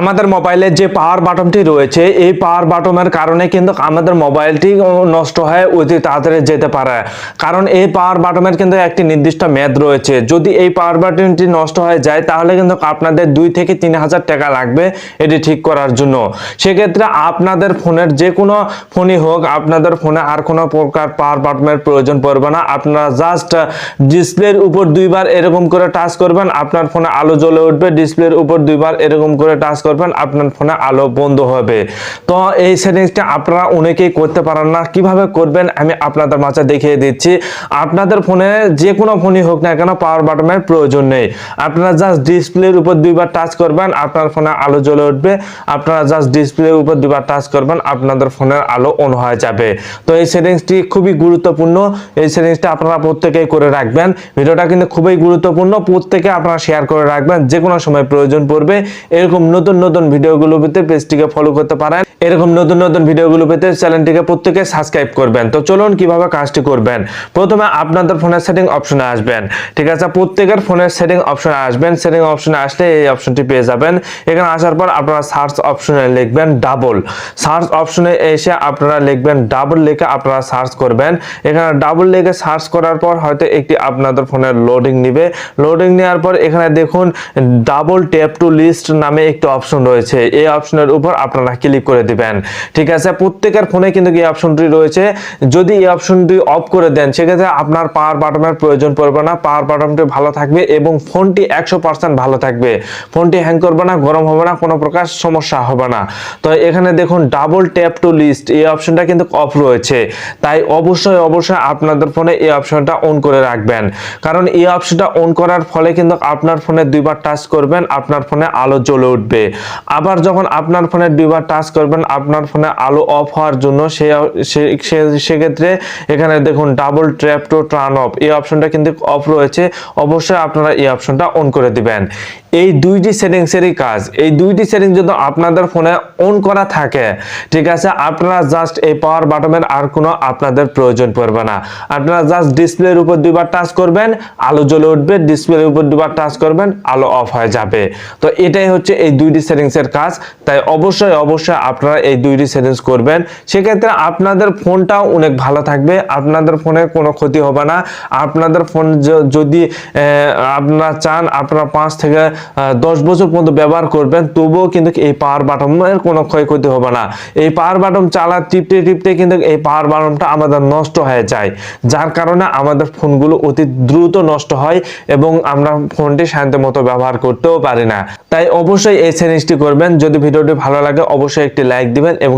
আমাদের মোবাইলের যে পাওয়ার বাটনটি রয়েছে, এই পাওয়ার বাটনের কারণে কিন্তু আমাদের মোবাইলটি নষ্ট হয়ে অতি তাড়াতাড়ি যেতে পারে। কারণ এই পাওয়ার বাটনের কিন্তু একটি নির্দিষ্ট মেয়াদ রয়েছে। যদি এই পাওয়ার বাটনটি নষ্ট হয়ে যায়, তাহলে কিন্তু আপনাদের দুই থেকে তিন হাজার টাকা লাগবে এটি ঠিক করার জন্য। সেক্ষেত্রে আপনাদের ফোনের যে কোনো ফোনই হোক, আপনাদের ফোনে আর কোনো প্রকার পাওয়ার বাটনের প্রয়োজন পড়বে না। আপনারা জাস্ট ডিসপ্লের উপর দুইবার এরকম করে টাচ করবেন, আপনার ফোনে আলো জ্বলে উঠবে ডিসপ্লের উপর দুইবার এরকম করে টাচ করবেন, আপনার ফোনে আলো বন্ধ হবে। তো এই সেটিংসটা আপনারা অনেকেই করতে পারেন না। কীভাবে করবেন আমি আপনাদের মাঝে দেখিয়ে দিচ্ছি। আপনাদের ফোনে যে কোনো ফোনই হোক না কেন পাওয়ার বাটনের প্রয়োজন নেই। আপনারা জাস্ট ডিসপ্লের উপর দুইবার টাচ করবেন, আপনার ফোনে আলো জ্বলে উঠবে। আপনারা জাস্ট ডিসপ্লের উপর দুইবার টাচ করবেন, আপনাদের ফোনের আলো অন হয়ে যাবে। তো এই সেটিংসটি খুবই গুরুত্বপূর্ণ। এই সেটিংসটা আপনারা প্রত্যেকেই করে রাখবেন। ভিডিওটা কিন্তু খুবই গুরুত্বপূর্ণ। প্রত্যেকে আপনারা শেয়ার করে রাখবেন। যে কোনো সময় প্রয়োজন পড়বে। এরকম নতুন নতুন নতুন ভিডিওগুলো পেতে পেজটিকে ফলো করতে পারেন। এরকম নতুন নতুন ভিডিওগুলো পেতে চ্যানেলটিকে প্রত্যেকে সাবস্ক্রাইব করবেন। তো চলুন কীভাবে কাজটি করবেন? প্রথমে আপনাদের ফোনের সেটিং অপশনে আসবেন। ঠিক আছে, প্রত্যেকের ফোনের সেটিং অপশনে আসবেন। সেটিং অপশনে আসলে এই অপশনটি পেয়ে যাবেন। এখানে আসার পর আপনারা সার্চ অপশনে লিখবেন ডাবল সার্চ অপশনে এসে আপনারা লিখবেন ডাবল লিখে আপনারা সার্চ করবেন। এখানে ডাবল লিখে সার্চ করার পর হয়তো একটি আপনাদের ফোনের লোডিং নিবে। লোডিং নেওয়ার পর এখানে দেখুন ডাবল ট্যাপ টু লিস্ট নামে একটি অপশন রয়েছে। এই অপশনের উপর আপনারা ক্লিক করে দিবেন। ঠিক আছে? প্রত্যেকের ফোনে কিন্তু এই অপশনটি রয়েছে। যদি এই অপশনটি অফ করে দেন, সেক্ষেত্রে আপনার পাওয়ার বাটনের প্রয়োজন পড়বে না। পাওয়ার বাটনটি ভালো থাকবে এবং ফোনটি একশো পার্সেন্ট ভালো থাকবে। ফোনটি হ্যাং করবে না, গরম হবে না, কোনো প্রকার সমস্যা হবে না। তো এখানে দেখুন ডাবল ট্যাপ টু লিস্ট এই অপশনটা কিন্তু অফ রয়েছে। তাই অবশ্যই অবশ্যই আপনাদের ফোনে এই অপশনটা অন করে রাখবেন। কারণ এই অপশনটা অন করার ফলে কিন্তু আপনার ফোনে দুইবার টাচ করবেন, আপনার ফোনে আলো জ্বলে উঠবে। আবার যখন আপনার ফোনে দুইবার টাচ করবেন, আপনার ফোনে আলো অফ হওয়ার জন্য সে সেক্ষেত্রে এখানে দেখুন double tap to turn off এই অপশনটা কিন্তু অফ রয়েছে। অবশ্যই আপনারা এই অপশনটা অন করে দিবেন। এই দুইটি সেটিংসেরই কাজ। এই দুইটি সেটিংস যদি আপনাদের ফোনে অন করা থাকে, ঠিক আছে, আপনারা জাস্ট এই পাওয়ার বাটনের আর কোনো আপনাদের প্রয়োজন পড়বে না। আপনারা জাস্ট ডিসপ্লের উপর দুইবার টাচ করবেন, আলো জ্বলে উঠবে ডিসপ্লের উপর দুবার টাচ করবেন, আলো অফ হয়ে যাবে। তো এটাই হচ্ছে এই দুইটি সেটিংসের কাজ, তাই অবশ্যই অবশ্যই আপনারা এই দুইটি সেটিংস করবেন। সেক্ষেত্রে আপনাদের ফোনটাও অনেক ভালো থাকবে। আপনাদের ফোনে কোনো ক্ষতি হবে না। আপনাদের ফোন যদি আপনারা চান, আপনারা পাঁচ থেকে দশ বছর পর্যন্ত ব্যবহার করবেন, তবুও কিন্তু এই পাওয়ার বাটনের কোনো ক্ষয়ক্ষতি হবে না। এই পাওয়ার বাটন চালা, টিপতে টিপতে কিন্তু এই পাওয়ার বাটনটা আমাদের নষ্ট হয়ে যায়। যার কারণে আমাদের ফোনগুলো অতি দ্রুত নষ্ট হয় এবং আমরা ফোনটি শান্তি মতো ব্যবহার করতেও পারি না। তাই অবশ্যই এই সেটিংসটি করবেন। যদি ভিডিওটি ভালো লাগে অবশ্যই একটি লাইক দিবেন এবং